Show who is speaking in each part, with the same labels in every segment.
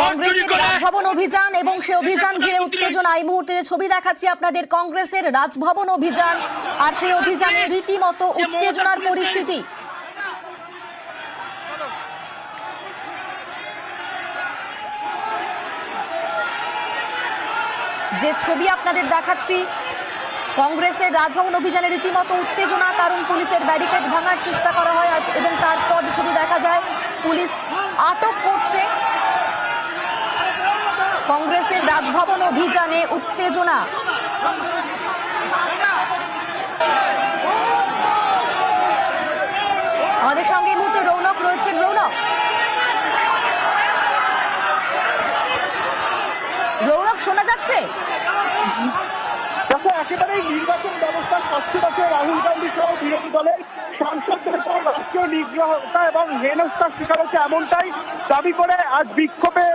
Speaker 1: কংগ্রেসের রাজভবন অভিযান এবং সে অভিযান ঘিরে উত্তেজনা। এই মুহূর্তে ছবি দেখাচ্ছি আপনাদের কংগ্রেসের রাজভবন অভিযান আর সেই অভিযানে রীতিমতো উত্তেজনার পরিস্থিতি। যে ছবি আপনাদের দেখাচ্ছি কংগ্রেসের রাজভবন অভিযানে রীতিমতো উত্তেজনা কারণ পুলিশের ব্যারিকেড ভাঙার চেষ্টা করা হয় এবং তারপর ছবি দেখা যায় পুলিশ আটক করছে। কংগ্রেসের রাজভবন অভিযানে উত্তেজনা। আমাদের সঙ্গে এই মুহূর্তে রৌনক রয়েছেন। রৌনক। রৌনক শোনা যাচ্ছে
Speaker 2: দেখো একেবারেই নির্বাচন ব্যবস্থা স্বচ্ছতাকে রাহুল গান্ধী সহ বিরোধী দলের সাংসদদের রাষ্ট্রীয় নিগ্রহতা এবং হেনস্থার শিকার হচ্ছে এমনটাই দাবি করে আজ বিক্ষোভে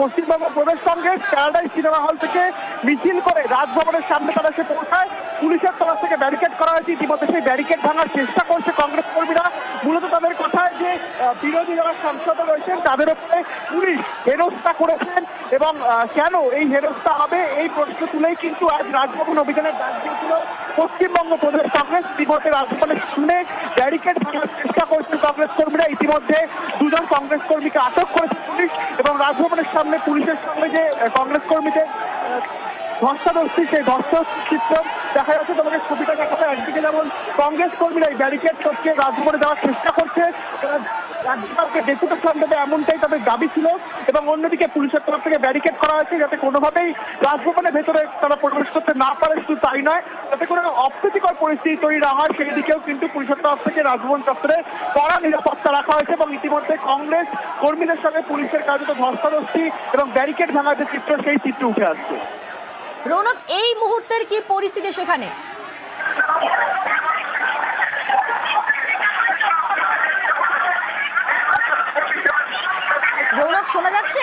Speaker 2: Paschimbanga Pradesh Congress, Paradise cinema hall থেকে মিছিল করে রাজভবনের সামনে তারা এসে পৌঁছায়। পুলিশের তরফ থেকে ব্যারিকেড করা হয়েছে। ইতিমধ্যে সেই ব্যারিকেড ভাঙার চেষ্টা করছে কংগ্রেস কর্মীরা। মূলত তাদের যে বিরোধী যারা সাংসদ রয়েছেন, তাদের উপরে পুলিশ হেনস্থা করেছেন এবং কেন এই হেনস্থা হবে এই প্রশ্ন তুলেই কিন্তু আজ রাজভবন অভিযানের ডাক দিয়েছিল পশ্চিমবঙ্গ প্রদেশ কংগ্রেস। ইতিমধ্যে রাজভবনের সামনে ব্যারিকেড ভাঙার চেষ্টা করেছেন কংগ্রেস কর্মীরা। ইতিমধ্যে দুজন কংগ্রেস কর্মীকে আটক করেছে পুলিশ এবং রাজভবনের সামনে পুলিশের সঙ্গে যে কংগ্রেস কর্মীদের ধস্তাধস্তি সেই ধস্তাধস্তি চিত্র দেখা যাচ্ছে। তোমাকে ছবিটা দেখাতে একদিকে যেমন কংগ্রেস কর্মীরা ব্যারিকেড টপকে রাজভবনে যাওয়ার চেষ্টা করছে রাজ্যপালকে ডেপুটেশন দেবে এমনটাই তাদের দাবি ছিল এবং অন্যদিকে পুলিশের তরফ থেকে ব্যারিকেড করা হয়েছে যাতে কোনোভাবেই রাজভবনের ভেতরে তারা প্রবেশ করতে না পারে, শুধু তাই নয়, যাতে কোনো অপ্রীতিকর পরিস্থিতি তৈরি না হয় সেই দিকেও কিন্তু পুলিশের তরফ থেকে রাজভবন চত্বরে কড়া নিরাপত্তা রাখা হয়েছে এবং ইতিমধ্যে কংগ্রেস কর্মীদের সঙ্গে পুলিশের কার্যত ধস্তাধস্তি এবং ব্যারিকেড ভাঙার যে চিত্র, সেই চিত্র উঠে আসছে।
Speaker 1: রৌনক, এই মুহূর্তের কি পরিস্থিতি সেখানে? রৌনক, শোনা যাচ্ছে?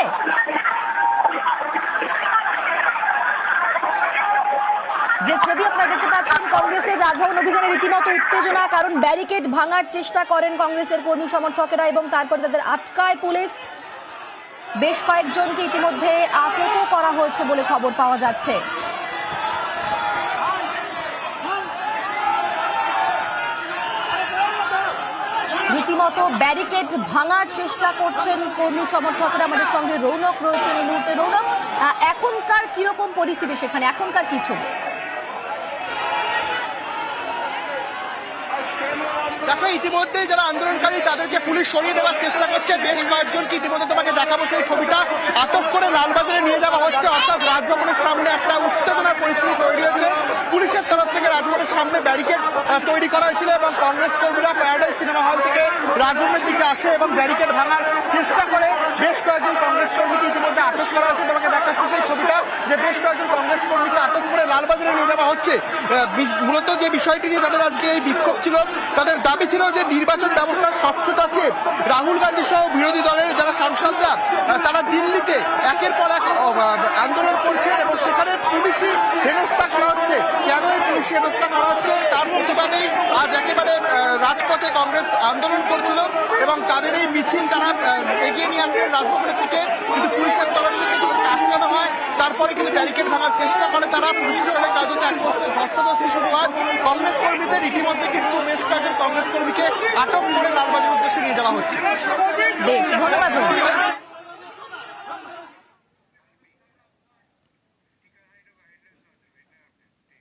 Speaker 1: যে ছবি আপনারা দেখতে পাচ্ছেন, কংগ্রেসের রাজভবন অভিযানে রীতিমতো উত্তেজনা, কারণ ব্যারিকেড ভাঙার চেষ্টা করেন কংগ্রেসের কর্মী সমর্থকেরা এবং তারপরে তাদের আটকায় পুলিশ। বেশ কয়েকজনকে ইতিমধ্যে হয়েছে বলে খবর পাওয়া যাচ্ছে। রীতিমতো ব্যারিকেড ভাঙার চেষ্টা করছেন কর্মী সমর্থকরা। আমাদের সঙ্গে রৌনক রয়েছেন এই মুহূর্তে। রৌনক এখনকার কীরকম পরিস্থিতি সেখানে? এখনকার কিছু
Speaker 3: দেখো ইতিমধ্যে যারা আন্দোলনকারী, তাদেরকে পুলিশ সরিয়ে দেওয়ার চেষ্টা করছে। বেশ কয়েকজনকে ইতিমধ্যে তোমাকে দেখাবো, সেই ছবিটা আটক করে লালবাজারে নিয়ে যাওয়া হচ্ছে। অর্থাৎ রাজভবনের সামনে একটা উত্তেজনার পরিস্থিতি তৈরি হয়েছে পুলিশের তরফ থেকে রাজভবনের সামনে ব্যারিকেড তৈরি করা হয়েছিল এবং কংগ্রেস কর্মীরা প্যারাডাইজ সিনেমা হল থেকে রাজভবনের দিকে আসে এবং ব্যারিকেড ভাঙার চেষ্টা করে বেশ কয়েকজন কংগ্রেস কর্মীকে ইতিমধ্যে আটক করা হয়েছে। তোমাকে দেখাচ্ছি সেই ছবিটা যে বেশ কয়েকজন কংগ্রেস কর্মীকে আটক করে লালবাজারে নিয়ে যাওয়া হচ্ছে। মূলত যে বিষয়টি নিয়ে তাদের আজকে এই বিক্ষোভ ছিল, তাদের দাবি ছিল যে নির্বাচন ব্যবস্থার স্বচ্ছতা আছে। রাহুল গান্ধী সহ বিরোধী দলের যারা সাংসদরা তারা দিল্লিতে একের পর এক আন্দোলন করছেন এবং সেখানে পুলিশি হেনস্থা হেনস্থা করা হচ্ছে। তার প্রতিবাদেই আজ একেবারে রাজপথে কংগ্রেস আন্দোলন করছিল এবং তাদের এই মিছিল তারা এগিয়ে নিয়ে আসছিলেন রাজভবনের থেকে কিন্তু পুলিশের তরফ থেকে তাদেরকে আটকানো হয়। তারপরে কিন্তু ব্যারিকেড ভাঙার চেষ্টা করে তারা। পুলিশের সঙ্গে কার্যত এক প্রস্তুত ধস্তাধস্তি শুরু হয়। কংগ্রেস কর্মীদের ইতিমধ্যে কিন্তু বেশ কয়েকজন কংগ্রেস কর্মীকে আটক করে লালবাজারের উদ্দেশ্যে নিয়ে যাওয়া হচ্ছে।
Speaker 1: বেশ ধন্যবাদ।